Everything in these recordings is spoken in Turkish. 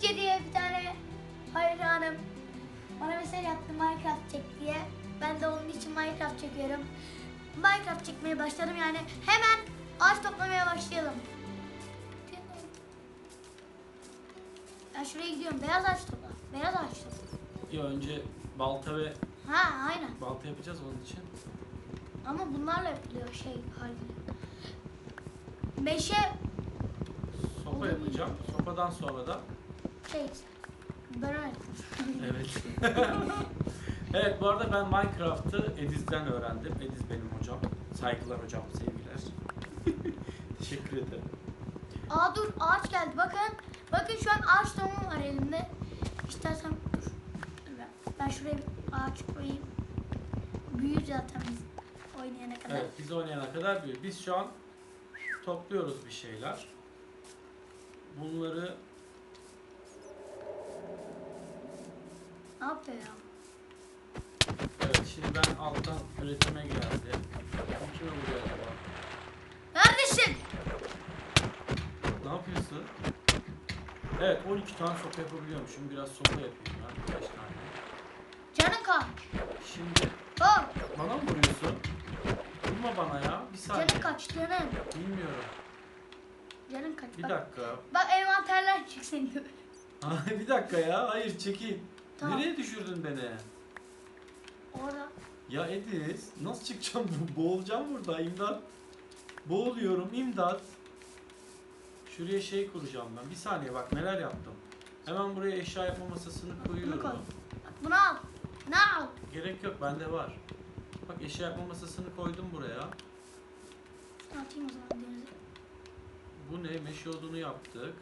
Gökçe diye bir tane hayranım. Bana mesaj attı Minecraft çek diye. Ben de onun için Minecraft çekiyorum. Minecraft çekmeye başladım yani. Hemen ağaç toplamaya başlayalım. Ben şuraya gidiyorum. Beyaz ağaç topla. Beyaz ağaç topla. Ya önce balta ve Ha aynen. balta yapacağız onun için. Ama bunlarla yapılıyor şey halinde. Meşe Sopa Olur. yapacağım. Sopadan sonra da şey öyle. Evet. evet bu arada ben Minecraft'ı Ediz'den öğrendim. Ediz benim hocam. Saygılar hocam, sevgiler. Teşekkür ederim. Aa dur ağaç geldi bakın. Bakın şu an ağaç tohumu var elimde. İstersen dur. Ben şuraya bir ağaç koyayım. Büyür zaten biz oynayana kadar. Evet biz oynayana kadar büyür. Biz şu an topluyoruz bir şeyler. Bunları Ne yapıyor ya? evet şimdi ben alttan üretime geldi. Kime vuruyor acaba? Neredesin? Ne yapıyorsun? Evet 12 tane sopa yapabiliyormuşum. Biraz sopa yapayım ben. Birkaç tane. Canın kaç? Şimdi Oh, bana mı vuruyorsun? Vurma bana ya. Bir saniye. canın kaç canım? Bilmiyorum. Canın kaç? Bir bak, dakika. bak envanterler çık senin. Ay, bir dakika ya. Hayır çekil. Tamam. Nereye düşürdün beni? Orada. Ya Ediz nasıl çıkacağım? Boğulacağım burada. İmdat. Boğuluyorum. imdat. Şuraya şey kuracağım ben. Bir saniye bak neler yaptım. Hemen buraya eşya yapma masasını Bunu koy. koyuyorum. Bak bunu al. Ne al? Gerek yok bende var. Bak eşya yapma masasını koydum buraya. Şunu atayım o zaman denize. Bu ne? Meşe odunu yaptık.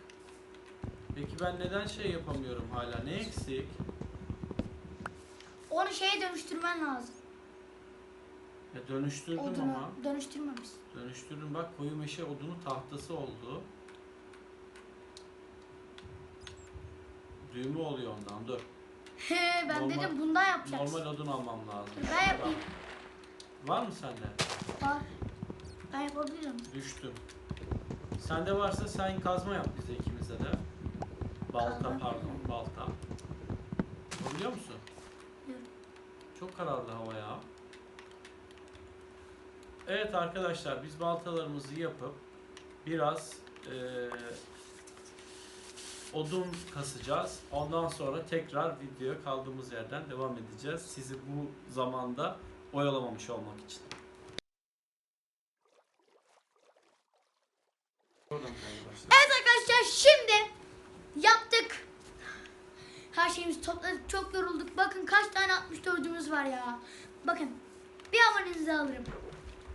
Peki ben neden şey yapamıyorum hala? Ne eksik? Onu şeye dönüştürmen lazım. Ya dönüştürdüm Odunu ama. dönüştürmemişsin. Dönüştürdüm bak koyu meşe odunu tahtası oldu. Düğümü oluyor ondan dur. He ben Normal- dedim bundan yapacaksın. Normal odun almam lazım. Ben yapayım. Var mı sende? Var. Ben yapabilirim. Düştüm. Sende varsa sen kazma yap bize ikimize de. Balta Kazma. pardon balta. Biliyor musun? Çok kararlı hava ya. Evet arkadaşlar biz baltalarımızı yapıp biraz eee, odun kasacağız. Ondan sonra tekrar videoya kaldığımız yerden devam edeceğiz. Sizi bu zamanda oyalamamış olmak için. Oradan arkadaşlar. Evet arkadaşlar şimdi yaptık. Her şeyimizi topladık. Çok yorulduk. Bakın kaç tane 64'ümüz var ya. Bakın. Abonenizi alırım.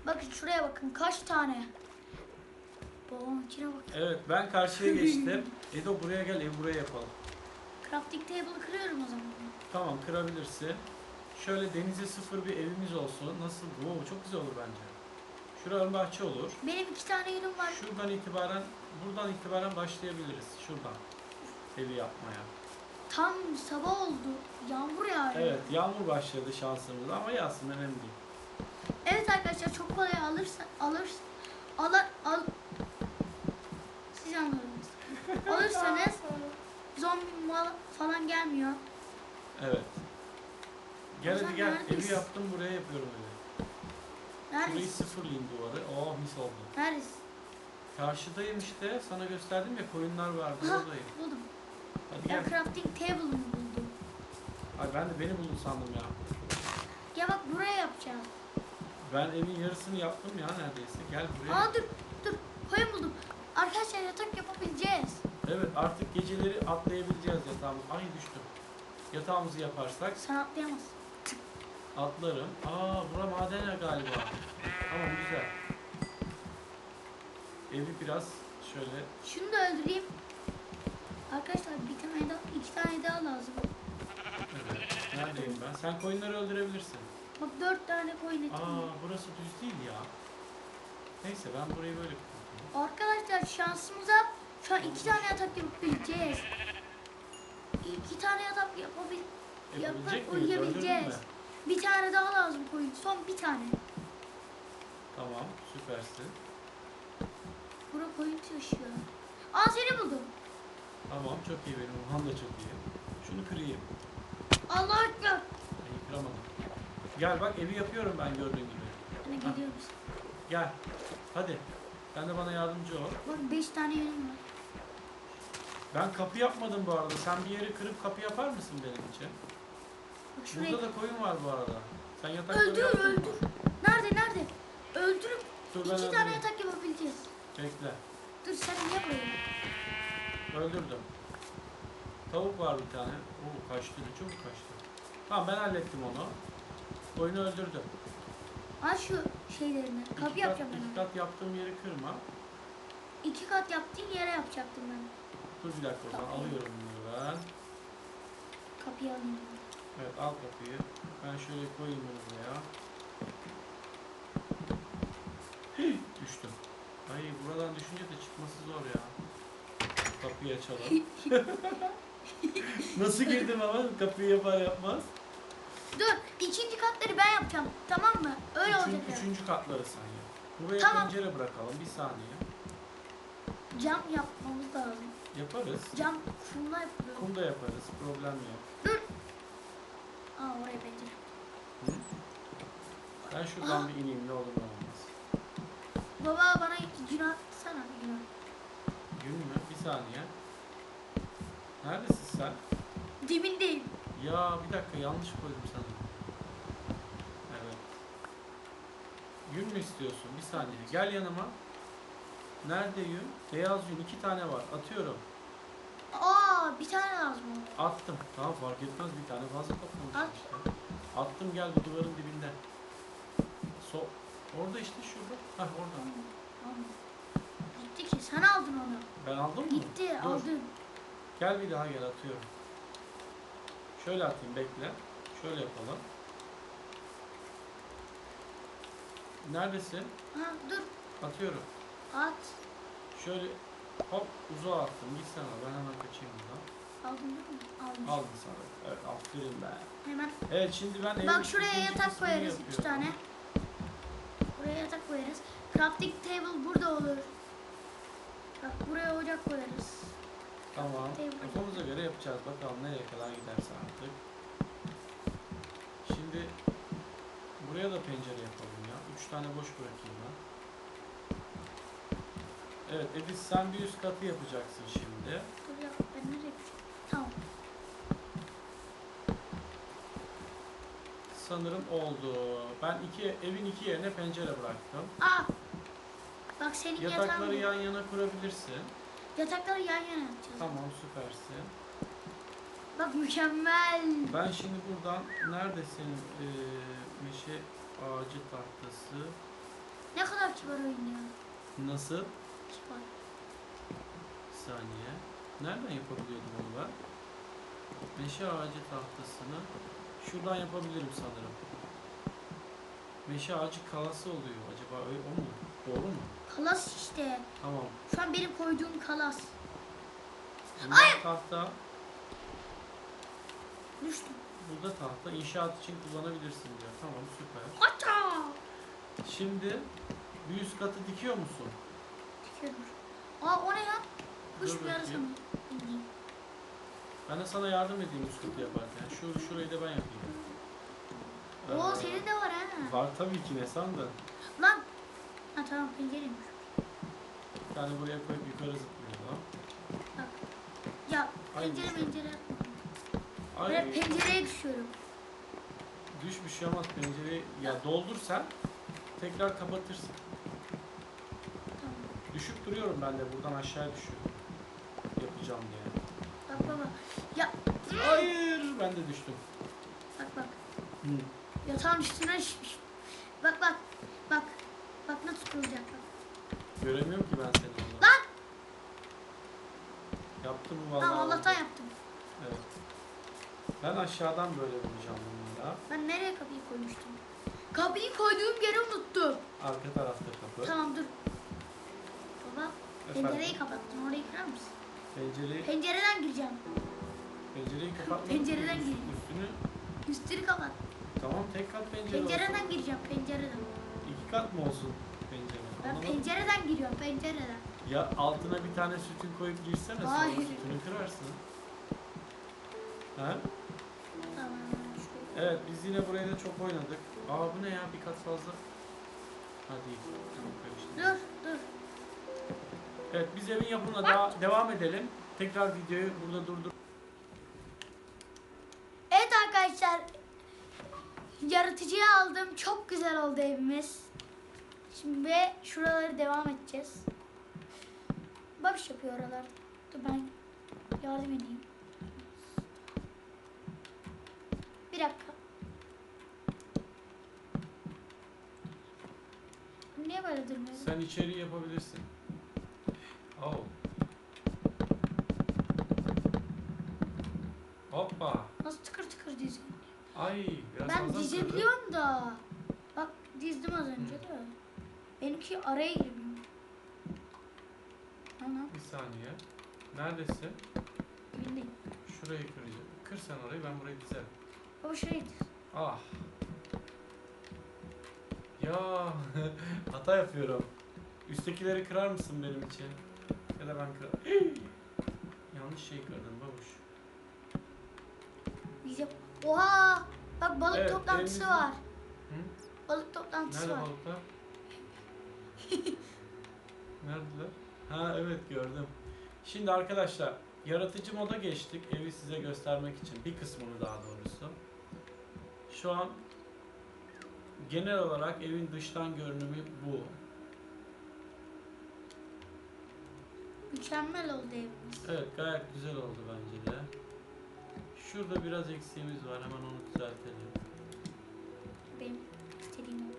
Bakın şuraya bakın. Kaç tane. Babamın içine bak. Evet ben karşıya geçtim. Edo buraya gel ev buraya yapalım. Crafting table'ı kırıyorum o zaman. Tamam kırabilirsin. Şöyle denize sıfır bir evimiz olsun. Nasıl? Oo, çok güzel olur bence. Şurada ön bahçe olur. Benim iki tane yünüm var. Şuradan itibaren, buradan itibaren başlayabiliriz. Şuradan evi yapmaya. Tam sabah oldu. Yağmur yağıyor. Evet, yağmur başladı şansımız ama yağsın önemli değil. Evet arkadaşlar çok kolay alırsa alır alır al siz anladınız. Alırsanız zombi mal falan gelmiyor. Evet. Gel hadi gel. neredesin? Evi yaptım buraya yapıyorum evi. Şurayı Neredesin? sıfırlayayım duvarı. Oh mis oldu. Neredesin? Karşıdayım işte. Sana gösterdim ya koyunlar vardı Ha, oradayım. buldum. Hadi Ben gel. crafting table'ımı buldum. Ay ben de beni buldun sandım ya. Ya bak buraya yapacağım. Ben evin yarısını yaptım ya neredeyse. Gel buraya. Aa dur dur koyun buldum. Arkadaşlar yatak yapabileceğiz. Evet artık geceleri atlayabileceğiz yatağımız. Ay düştüm. Yatağımızı yaparsak Sen atlayamazsın. atlarım. Aa bura maden ya galiba. Tamam güzel. Evi biraz şöyle Şunu da öldüreyim. Arkadaşlar bir tane daha, iki tane daha lazım. evet. Neredeyim ben? Sen koyunları öldürebilirsin. Bak dört tane koyun var. Aa burası düz değil ya. Neyse ben burayı böyle kapatayım. Arkadaşlar şansımıza şu an iki tane yatak yapabileceğiz. İki tane yatak yapabil yapıp uyuyabileceğiz. Bir tane daha lazım koyun. Son bir tane. Tamam süpersin. Bura koyun taşıyor. Aa seni buldum. Tamam çok iyi benim Wuhan da çok iyi. Şunu kırayım. Allah ekber. Ay, kıramadım. Gel bak evi yapıyorum ben gördüğün gibi. Hani gidiyoruz. Gel. Hadi. Sen de bana yardımcı ol. Bak 5 tane yerim var. Ben kapı yapmadım bu arada. Sen bir yeri kırıp kapı yapar mısın benim için? Bak şuraya. Burada da koyun var bu arada. Sen yatakları Öldür yaptın mı? öldür. Nerede nerede? Öldürüp Dur ben iki tane öldüreyim. yatak yapabileceğiz. Bekle. Dur sen niye buraya? Öldürdüm. Tavuk var bir tane. Oo kaçtı. Ne çabuk kaçtı. Tamam ben hallettim onu. Oyunu öldürdüm. Al şu şeylerini. İki Kapı kat, yapacağım iki ben. kat yaptığım yeri kırma. İki kat yaptığın yere yapacaktım ben. Dur bir dakika o zaman Kapıyı. alıyorum bunları ben. Kapıyı alayım. Evet al kapıyı. Ben şöyle koyayım bunu buraya. Düştüm. Ay buradan düşünce de çıkması zor ya. Kapıyı açalım. Nasıl girdim ama kapıyı yapar yapmaz. Dur ikinci katları ben yapacağım. Tamam mı? Öyle Üçün- olacak. üçüncü katları sen yap. Buraya Tamam. pencere bırakalım bir saniye. Cam yapmamız lazım. Yaparız. Cam kumla yapıyorum. Kum da yaparız. Problem yok. Aa oraya pencere. Ben şuradan bir ineyim ne olur ne olmaz. Baba bana gün atsana gün. Gün mü? Bir saniye. Neredesin sen? Dibindeyim. Ya bir dakika yanlış koydum sanırım. Evet. Yün mü istiyorsun? Bir saniye. Gel yanıma. Nerede yün? Beyaz yün iki tane var. Atıyorum. Aa bir tane lazım o. Attım. Tamam fark etmez bir tane fazla toplamışım At. işte. Attım gel bu duvarın dibinde. So orada işte şurada. Hah orada. Tamam. Gitti ki sen aldın onu. Ben aldım mı? Gitti Dur. aldın. Gel bir daha gel atıyorum. Şöyle atayım bekle. Şöyle yapalım. Neredesin? Ha dur Atıyorum. at. Şöyle hop uzağa attım. Gitsene ben hemen kaçayım buradan. Aldın değil mi? Almış. Aldım sana. Evet aferin be. Hemen. Evet şimdi ben Bak şuraya yatak koyarız iki yapıyorum. tane. Buraya yatak koyarız. Crafting table burada olur. Bak buraya ocak koyarız. Tamam. Kafamıza göre yapacağız. Bakalım nereye kadar giderse artık. Şimdi buraya da pencere yapalım ya. Üç tane boş bırakayım ben. Evet Edis sen bir üst katı yapacaksın şimdi. Dur ya ben nereye? Tamam. Sanırım oldu. Ben iki evin iki yerine pencere bıraktım. Aa. Bak senin yatağın. Yatakları yan yana kurabilirsin. Yatakları yan yana yapacağız. Tamam süpersin. Bak mükemmel. Ben şimdi buradan nerede senin eee, meşe ağacı tahtası? Ne kadar kibar ya. Nasıl? Kibar. Bir saniye. Nereden yapabiliyordum onu ben? Meşe ağacı tahtasını şuradan yapabilirim sanırım. Meşe ağacı kalası oluyor. Acaba öyle o mu? Doğru mu? Kalas işte. Tamam. Şu an benim koyduğum kalas. Bunlar tahta. Düştüm. Burada tahta. inşaat için kullanabilirsin diyor. Tamam süper. Ata. Şimdi bir üst katı dikiyor musun? Dikiyorum. Aa o ne ya? Kuş Dur bir bakayım. Bilmiyorum. Ben de sana yardım edeyim üst katı yaparken. Şu şurayı da ben yapayım. Oo Ee, senin de var ha. Var tabii ki ne sandın? Lan. Ha tamam pencereymiş. Tane buraya koyup yukarı zıplayalım. Ya Ay, pencere düşüyor. pencere. Ay, Ben pencereye düşüyorum. düş bir şey olmaz pencereyi. Ya doldur sen. Tekrar kapatırsın. Tamam. Düşüp duruyorum ben de buradan aşağıya düşüyorum. Yapacağım diye. Bak baba. Ya Hayır ben de düştüm. bak bak. Hı. Yatağın üstüne düşmüş. Bak bak. Bak. Bak nasıl kurulacak bak. Göremiyorum ki ben seni orada. Lan! Yaptım mı vallahi? Tamam Allah'tan oldu. yaptım. Evet. Ben aşağıdan böyle vuracağım bunlara. Ben nereye kapıyı koymuştum? Kapıyı koyduğum yeri unuttum. Arka tarafta kapı. Tamam dur. Baba Efendim? pencereyi kapattın. Orayı kırar mısın? Pencereyi, Pencereden gireceğim. pencereyi kapatmak. Pencereden üst- gireyim. Üstünü Üstünü kapat. tamam tek kat pencere olsun. Pencereden gireceğim pencereden. İki kat mı olsun pencere? Ben Anlamadım. pencereden giriyorum pencereden. Ya altına bir tane sütün koyup girsene sonra Hayır. sütünü kırarsın. Ha? Evet biz yine buraya da çok oynadık. Aa bu ne ya bir kat fazla. Hadi tamam karıştı. Dur dur. Evet biz evin yapımına daha devam edelim. Tekrar videoyu burada durdur. Evet arkadaşlar. Yaratıcıyı aldım. Çok güzel oldu evimiz. Şimdi şuraları devam edeceğiz. Babiş yapıyor oralar. Dur ben yardım edeyim. Bir dakika. Niye böyle durmuyor? Sen içeriği yapabilirsin. Oh. Hoppa. Nasıl tıkır tıkır diziyor? Ay biraz Ben fazla dizebiliyorum da. Bak dizdim az önce de. Benimki araya girmiyor. Ana Bir saniye. Neredesin? bildim. Şurayı kıracağım. Kır sen orayı ben burayı dizerim. Baba şurayı diz. Ah. Ya hata yapıyorum. Üsttekileri kırar mısın benim için? Ya da ben kırar. Yanlış şey kırdım babuş. Biz yap. Oha! Bak balık Evet, toplantısı elimizde- var. Hı? Balık toplantısı Nerede var. balıklar? Neredeler? Ha evet gördüm. Şimdi arkadaşlar yaratıcı moda geçtik evi size göstermek için bir kısmını daha doğrusu. Şu an genel olarak evin dıştan görünümü bu. Mükemmel oldu evimiz. Evet gayet güzel oldu bence de. Şurada biraz eksiğimiz var hemen onu düzeltelim. Benim istediğim oldu.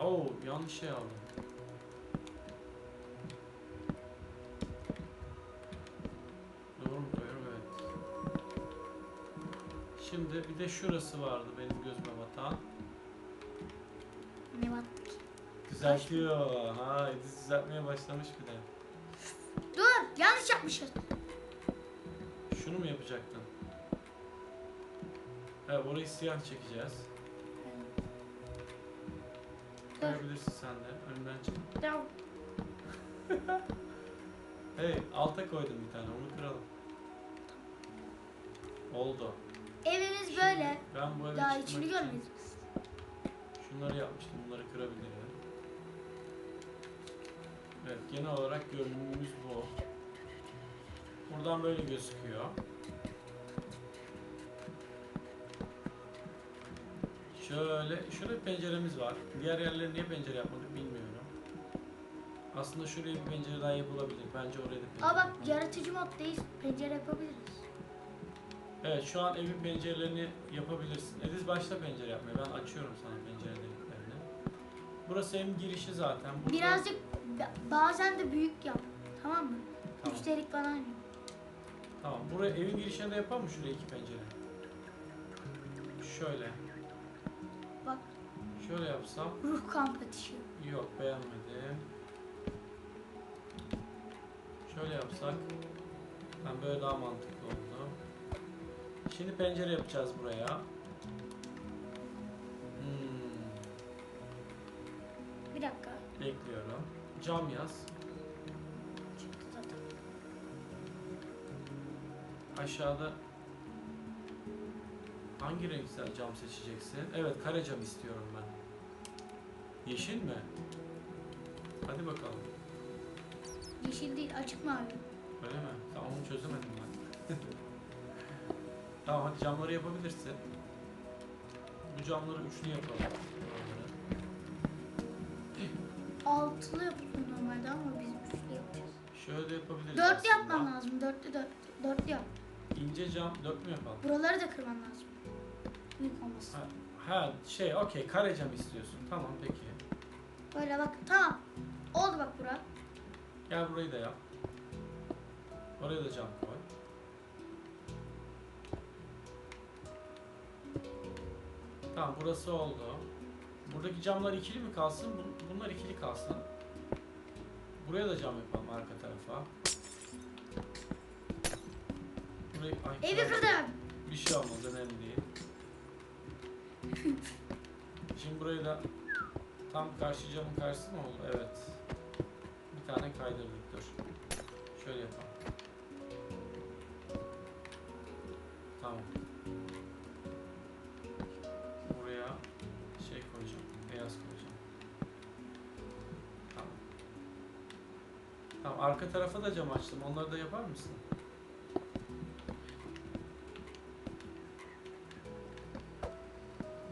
Oo yanlış şey aldım. Doğru mu koyuyorum? Evet. Şimdi bir de şurası vardı benim gözüme batan. Ne battık? Düzeltiyor. Ha Ediz düzeltmeye başlamış bir de. Dur! Yanlış yapmışız. Şunu mu yapacaktın? Evet orayı siyah çekeceğiz. Koyabilirsin sen de. Önden çık. Tamam. Hey alta koydum bir tane onu kıralım. Oldu. Evimiz böyle. Ben bu eve Daha çıkmak içini için görmedik biz. Şunları yapmıştım. Bunları kırabilirim. Evet genel olarak görünümümüz bu. Buradan böyle gözüküyor. Şöyle, şurada bir penceremiz var. Diğer yerleri niye pencere yapmadık bilmiyorum. Aslında şuraya bir pencere daha yapılabilir. Bence oraya da pencere Aa bak yaratıcı moddayız. Pencere yapabiliriz. Evet şu an evin pencerelerini yapabilirsin. Ediz başla pencere yapmaya. Ben açıyorum sana pencere deliklerini. Burası evin girişi zaten. Burada- Birazcık bazen de büyük yap. Tamam mı? Tamam. Üç delik falan yap. Tamam. Buraya evin girişine de yapalım mı şuraya iki pencere? Şöyle. Bak Şöyle yapsam. ruh kamp atışı. Yok beğenmedim. Şöyle yapsak. Ben böyle daha mantıklı oldu. Şimdi pencere yapacağız buraya. Hmm, Bir dakika. bekliyorum. Cam yaz. Aşağıda hangi renksel cam seçeceksin? Evet kare cam istiyorum ben. Yeşil mi? Hadi bakalım. Yeşil değil açık mavi. Öyle mi? Tamam onu çözemedim ben. tamam hadi camları yapabilirsin. Bu camları üçlü yapalım. Altılı yapılıyor normalde ama biz üçlü yapacağız. Şöyle yapabiliriz Dörtlü aslında. yapman lazım. Dörtlü dört, dörtlü yap. İnce cam dört mü yapalım? Buraları da kırman lazım. Büyük olmasın. Ha, ha şey okey kare cam istiyorsun. Tamam peki. Böyle bak tamam. Oldu bak bura. Gel burayı da yap. Oraya da cam koy. Tamam burası oldu. Buradaki camlar ikili mi kalsın? Bun- Bunlar ikili kalsın. Buraya da cam yapalım arka tarafa. Burayı, ay, Evi kırdım. Bir şey olmaz önemli değil. Şimdi burayı da Tam karşı camın karşısı mı oldu? Evet. Bir tane kaydırdık dur. Şöyle yapalım. Arka tarafa da cam açtım. Onları da yapar mısın?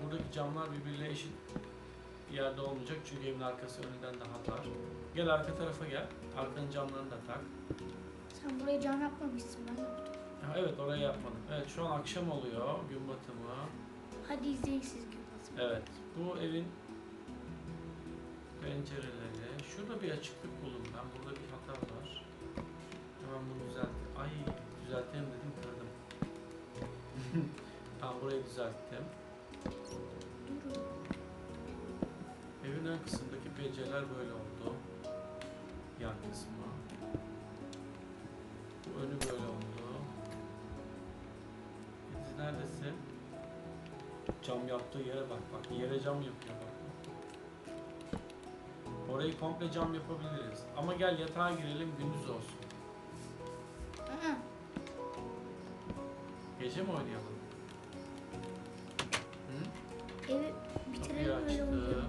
Buradaki camlar birbiriyle eşit bir yerde olmayacak çünkü evin arkası önünden daha dar. Gel arka tarafa gel. Arkanın camlarını da tak. Sen buraya cam yapmamışsın ben yaptım. Ha, evet orayı yapmadım. Evet şu an akşam oluyor. Gün batımı. Hadi izleyin siz gibi. Evet. Bu evin pencereleri. Şurada bir açıklık buldum ben. Burada bir. Hemen bunu düzelt. Ay düzeltelim dedim kırdım. tamam burayı düzelttim. Evin ön kısımdaki pencereler böyle oldu. Yan kısmı. Bu önü böyle oldu. İdiz neredesin? Cam yaptığı yere bak. Bak yere cam yapıyor bak. Orayı komple cam yapabiliriz. Ama gel yatağa girelim gündüz olsun. Gece mi oynayalım? Hı? Evi Kapıyı bitirelim öyle oluyor. açtı.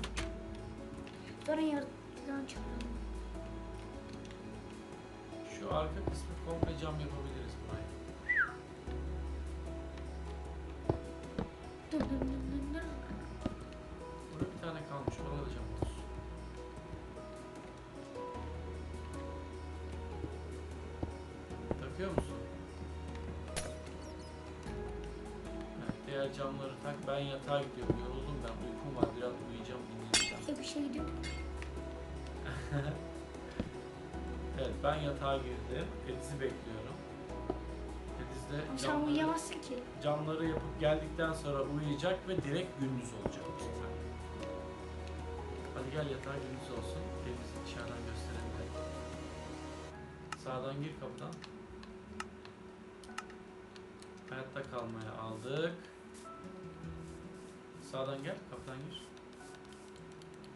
Sonra yaratıdan çıkaralım. Şu arka kısmı komple cam yapabiliriz Diğer camları tak. Ben yatağa gidiyorum. Yoruldum ben. Uykum var. Biraz uyuyacağım, dinleneceğim. Hep bir şey gidiyor. Evet, ben yatağa girdim. Ediz'i bekliyorum. Ediz de Ama sen camları, uyuyamazsın ki. camları yapıp geldikten sonra uyuyacak ve direkt gündüz olacak. Hadi gel yatağa gündüz olsun. Ediz'i dışarıdan gösterelim. de. Sağdan gir kapıdan. Hayatta kalmaya aldık. Sağdan gel, kapıdan gir.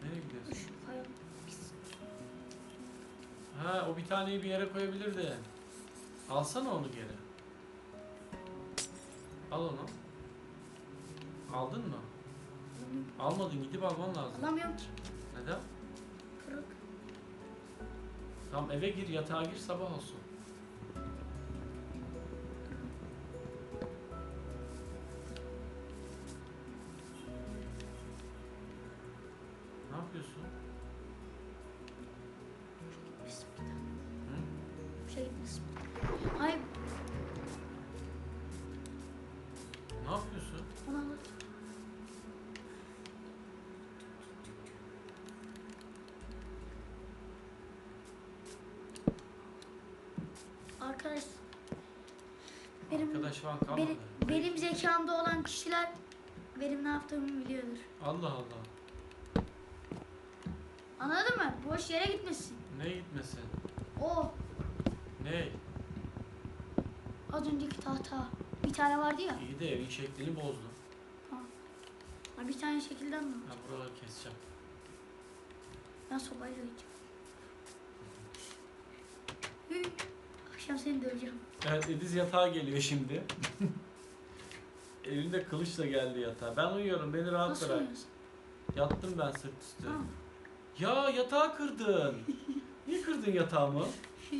Nereye gidiyorsun? Ha o bir taneyi bir yere koyabilirdi. Alsana onu geri. Al onu. Aldın mı? Almadın gidip alman lazım. Alamıyorum ki. Neden? Kırık. Tamam eve gir yatağa gir sabah olsun. Arkadaş benim Arkadaş falan kalmadı. benim, benim zekamda olan kişiler benim ne yaptığımı biliyordur. Allah Allah. Anladın mı? Boş yere gitmesin. Ne gitmesin? O Ne? az önceki tahta bir tane vardı ya. İyi de evin şeklini bozdu. Ha, Bir tane şekilden mi? Ben buraları keseceğim. Ben sobayla gideceğim. Hı. Akşam seni döveceğim. Evet Ediz yatağa geliyor şimdi. Elinde kılıçla geldi yatağa. Ben uyuyorum beni rahat Nasıl bırak. oynuyorsun? Yattım ben sırt üstü. Tamam. Ya yatağı kırdın. Niye kırdın yatağımı?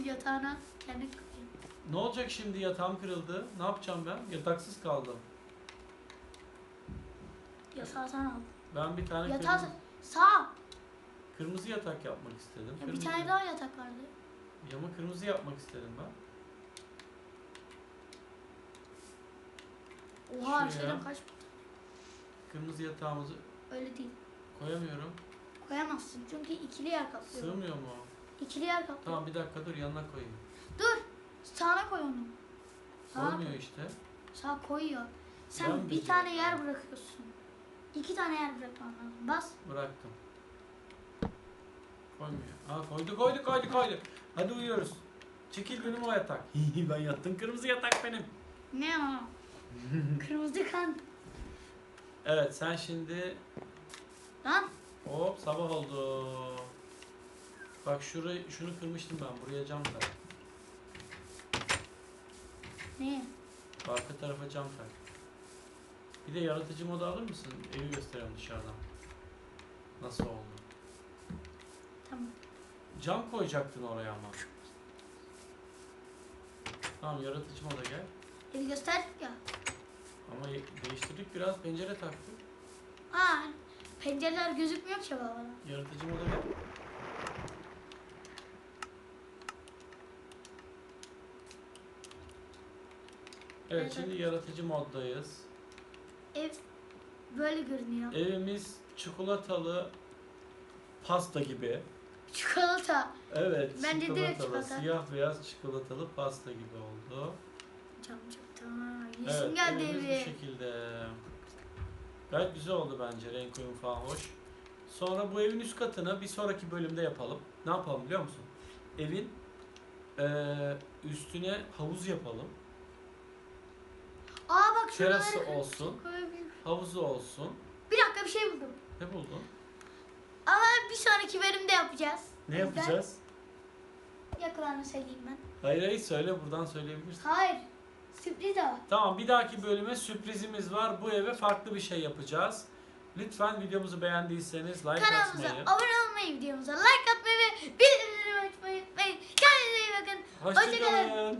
Yatağına kendi koyayım. Ne olacak şimdi yatağım kırıldı? Ne yapacağım ben? Yataksız kaldım. Yatağı sen al. Ben bir tane Yatağı kırmızı, sağ. kırmızı yatak yapmak istedim. Ya bir Kırmızı- tane daha yatak vardı. Ama kırmızı yapmak istedim ben. Oha Şuraya. şeyden kaç Kırmızı yatağımızı öyle değil. koyamıyorum. Koyamazsın çünkü ikili yer kaplıyor. Sığmıyor mu? İkili yer kaplıyor. Tamam bir dakika dur yanına koyayım. Dur. Sağına koy onu. Sağa, Olmuyor işte. sağa koyuyor. Sen Ben bir tane biliyorum. yer bırakıyorsun. İki tane yer bırakman lazım. Bas. Bıraktım. Koymuyor. Ha koydu koydu koydu koydu. Hadi uyuyoruz. Çekil benim o yatak. ben yattım kırmızı yatak benim. Ne o? Kırmızı kan. Evet sen şimdi Lan Hop sabah oldu. Bak şurayı şunu kırmıştım ben. Buraya cam tak. Ne? Arka tarafa cam tak. Bir de yaratıcı modu alır mısın? Evi gösterelim dışarıdan. Nasıl oldu? Cam koyacaktın oraya ama. Tamam yaratıcı moda gel. Evi gösterdik ya. Ama ye- değiştirdik biraz pencere taktık. Aa, pencereler gözükmüyor ki baba. Yaratıcı moda gel. Evet Evet. şimdi yaratıcı moddayız. Ev böyle görünüyor. Evimiz çikolatalı pasta gibi. Çikolata. Evet Bence direkt çikolatalı, çikolata. siyah beyaz çikolatalı pasta gibi oldu. Cam çıktı. ha. Yeşim Evet geldi evimiz bu evi. şekilde. Gayet güzel oldu bence renk uyumu falan hoş. Sonra bu evin üst katını bir sonraki bölümde yapalım. Ne yapalım biliyor musun? Evin eee, üstüne havuz yapalım. Aa bak Terası şuraları olsun. Havuzu olsun. Bir dakika bir şey buldum. Ne buldun? Bir sonraki bölümde yapacağız. Ne yapacağız? Yakılarını söyleyeyim ben. Hayır hayır söyle buradan söyleyebilirsin. Hayır. Sürpriz var. Tamam bir dahaki bölüme sürprizimiz var. Bu eve farklı bir şey yapacağız. Lütfen videomuzu beğendiyseniz like Kanalımıza atmayı. abone olmayı, videomuza like atmayı ve bildirimleri açmayı unutmayın. Kendinize iyi bakın. Hoşçakalın. Hoşçakalın.